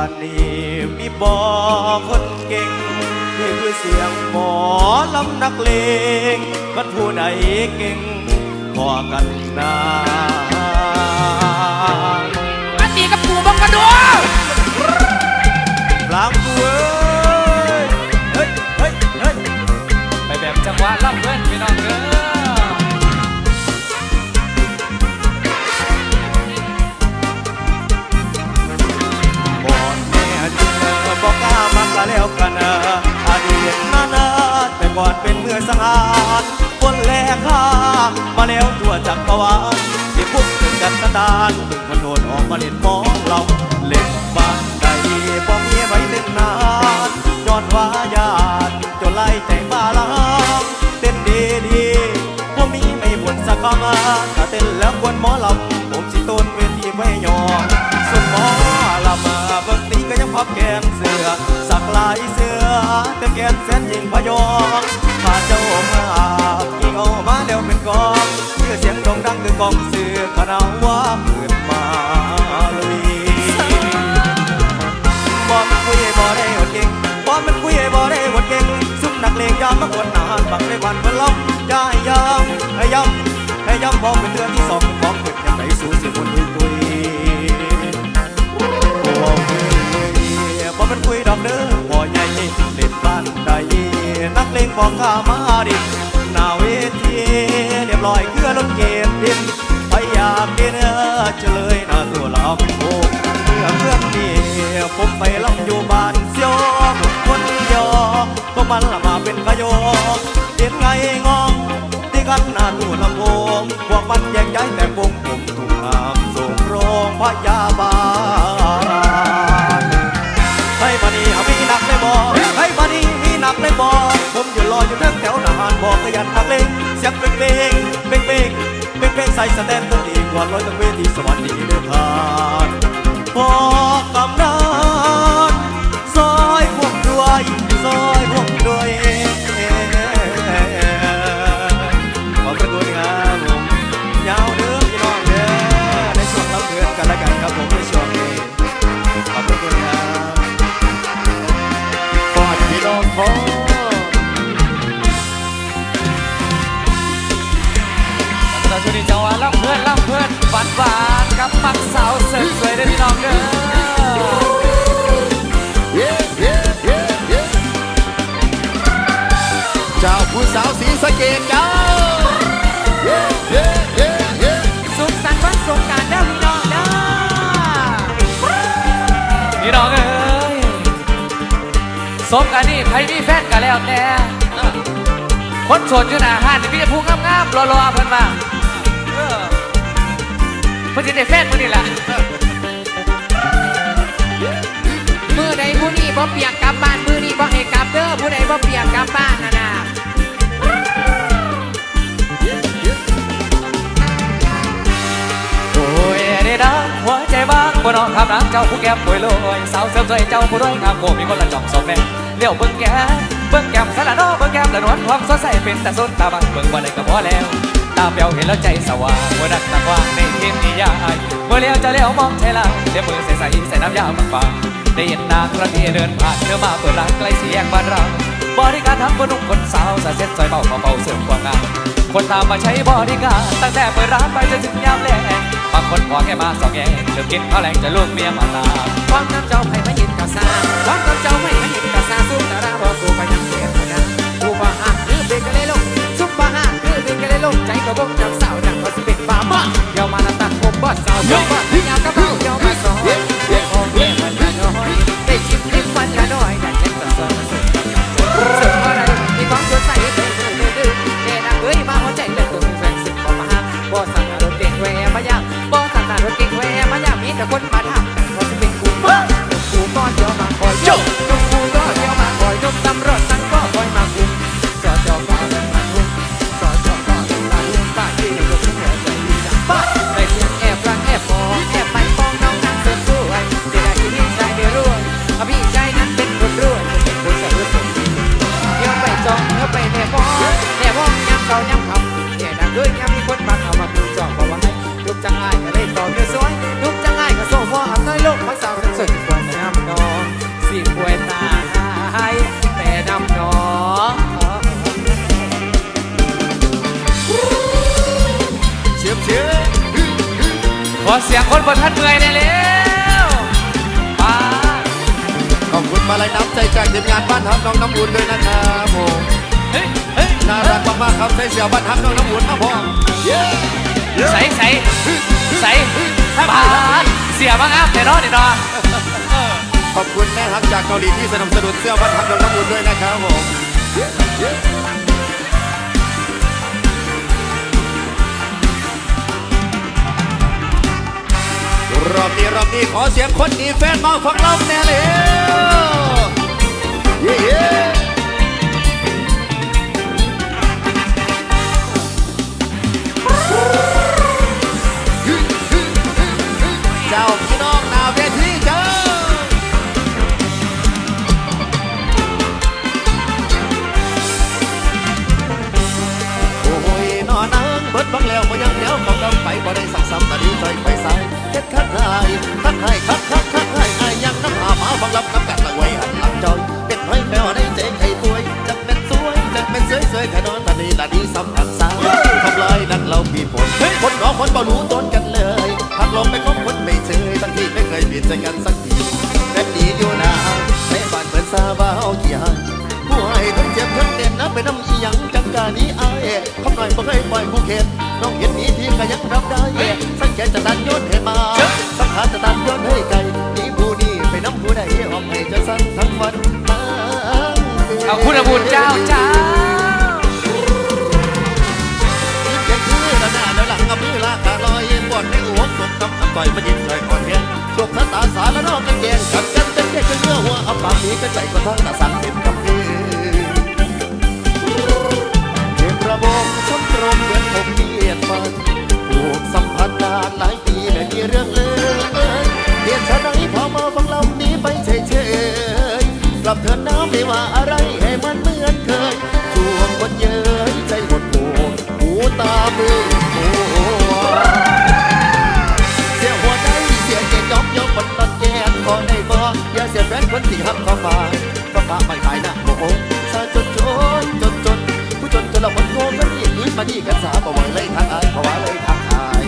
านนี้มีบอคนเก่งนี่คือเสียงหมอลำนักเลงกันผู้ใดเก่งพอกันนา ทั่วจักรวาลที่พุกถึงกันดานถึงมันโดนออกมาเล่นหมองเราเล่นบ้านใดพอมีไว้เล่นนานยอนว่าญาติจนไล่ใจมาลางเต้นดีดีพอมีไม่บ่นสักคำถ้าเต้นแล้วควรหมอลำผมสิต้นเวทีไว้ยอมส่วนหมอลำมาเบิ่งตีก็ยังพับแกมเสือสักลายเสือแต่แกนแสนยิงพยองข้าเจ้ามา กองเสือขนาว่าเกิดมาลุยบอมันคุยบ่ได้หดเก่งบอมันคุยบ่ได้หดเก่งซุ่มนักเลงยามมากวนนานบังในวันเพิ่นล้มย่าให้ยำให้ยำให้ยำบอกเป็นเดือนที่สองของเกิดยังไงสู้สิบุญคุยคุยบ่คุยบ่มันคุยดอกเด้อบ่ใหญ่เล่นบ้านใดนักเลงบอกข้ามาดิหน้าเวทีเรียบร้อย เฉลยหน้าตัวเราเป็นโคเมื่อเพื่อนมีผมไปลำอยู่บ้านเสียวผมคนเดียวก็มันละมาเป็นขยอเห็นไงงองที่กันหน้าตู้ลำโพงพวกมันแยกย้ายแต่วงผมถูกหามส่งโรงพยาบาลให้มานี่เอามีหนักเลยบอกให้มานี่มีหนักเลยบอกผมอยู่รออยู่ทั้งแถวหนานบอกขยันนักเลงเสียงเป่งเป่งเป่งเป่งเป่งเป่งใส่สแตนตัวดี ว่าร้อยตั้งเวทีสวัสดีเด้อทานพอกำนัน หวานหวานกับมักสาวเสริมสวยเด้พี่น้องเด้อเย้เย้เย้เย้เจ้าผู้สาวสีสะเกดเจ้าเย้เย้เย้เย้สุขสันต์วันสงกรารเด้อพี่น้องเด้อพี่น้องเอ้ยสมกันนี่ใครมีแฟนกันแล้วแต่คนโสดอยู่หน้าห้านนี่มีแต่ผู้งามๆรอๆเพิ่นมาเออ เพิ่นสิได้แฟนมื้อนี้ล่ะมือใดผู้นี้บ่เปียกกลับบ้านมือนี้บ่ให้กลับเด้อผู้ใดบ่เปียกกลับบ้านนะนะโอ้ยนี่นะหัวใจบ้างบ่น้องคำนักเจ้าผู้แก้มป่วยลอยสาวเสริมสวยเจ้าผู้ด้วยงามโกมีคนละจองสองแน่เลี้ยวเบิ่งแก้มเบิ่งแก้มสละนอเบิ่งแก้มละนวลความสดใสเป็นแต่สุดตาบังเบิ่งบ่ได้ก็พอแล้ว ตาเปียวเห็นแล้วใจสว่างเมื่อนักตากว้างในเทียนนิยายเมื่อเลี้ยวจะเลี้ยวมองใช่ละเดี๋ยวมือใส่ใส่ใส่น้ำยาบางๆได้เห็นนางกระเทียเดินผ่านเธอมาเปิดร้านใกล้สี่แยกบ้านเราบริการทั้งคนหนุ่มคนสาวสาเซ็ตซอยเบาเบาเสริมกว่างามคนตามมาใช้บริการตั้งแต่เปิดร้านไปจนถึงยามแลงบางคนขอแค่มาสองแง่เริ่มกินข้าวแรงจะลูกเมียมาตามความน้ำเจ้าให้มายินกะซาความน้ำเจ้าให้มายินกะซาสู้ตาราบ่กูไปยังเสียพนะกูบ่หา ลงใจก็บ่จับสาวดังว่าสิเป็นบ้ามาเดี๋ยวมาละตักผมบ่สาวบ่บ่ยาวกะเบ้าเดี๋ยวมาสอน อเสียงคนบนท่านเมื่อยได้แล้วมาขอบคุณมาลัยน้ำใจจากทีมงานบ้านฮักน้องน้ำอุ่นด้วยนะครับผมเฮ้ยเฮ้ยน่ารักมากๆครับใส่เสียบ้านฮักน้องน้ำอุ่นมาพ่อเย้ใส่ใส่ใส่ปาดเสียบ้างครับเดี๋ยวเนาะเดี๋ยวเนาะขอบคุณแม่ฮักจากเกาหลีที่สนับสนุนเสื้อบ้านฮักน้องน้ำอุ่นด้วยนะครับผม รอบนี้รอบนี้ขอเสียงคนดีแฟนมาฟังเราแน่เลยเย้ บ่รู้ต้นกันเลยหักลงไปคบคนไม่เชยทั้งทีไม่เคยผิดใจกันสักทีแบบนี้อยู่นะในบ้านเปิดซาบ้าเกี่ยงผู้ให้ทั้งเจ็บทั้งเด่นนะไปน้ำอีหยังจังกานี้อายคำหน่อยบ่เคยปล่อยผู้เข็ดน้องเห็นนี้ทีก็ยังรับได้สังเกตจะตันโยนให้มาสังหารจะตันโยนให้กัน อยมายิงใส่ก่อนเพียงสวมสตาสาและนอกกันแยงกันกันเป็นแค่เนื้อหัวเอาปากนี้ก็ใจก็ทั้งตาสั่งเต็นกับคืนเห็นระบบชมรมเที่หักเข้ามาก็พาไม่ขายนะโอ้โหซาจนจนจนจนผู้จนจนละคนโง่กันนี่อื่นมาดีกันสาบ่ไหวเลยทางอายเพราะว่าเลยทางอาย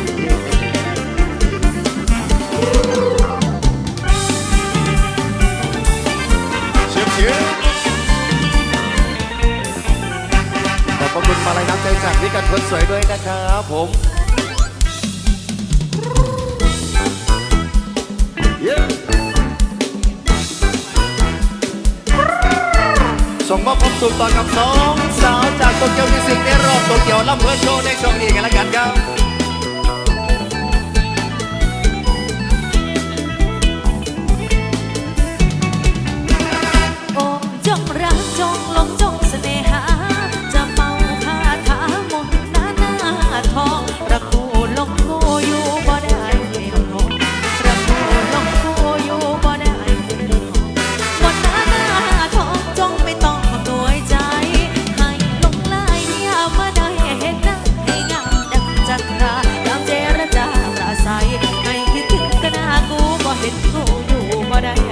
เชียบเชียบขอบคุณมาลัยน้ำใจจากวิกันคนสวยด้วยนะครับผม สุขต่อกับสองสาวจากโตเกียวมิวสิกในรอบโตเกียวลำเพื่อโชว์ในช่วงนี้กันละกันครับ what I.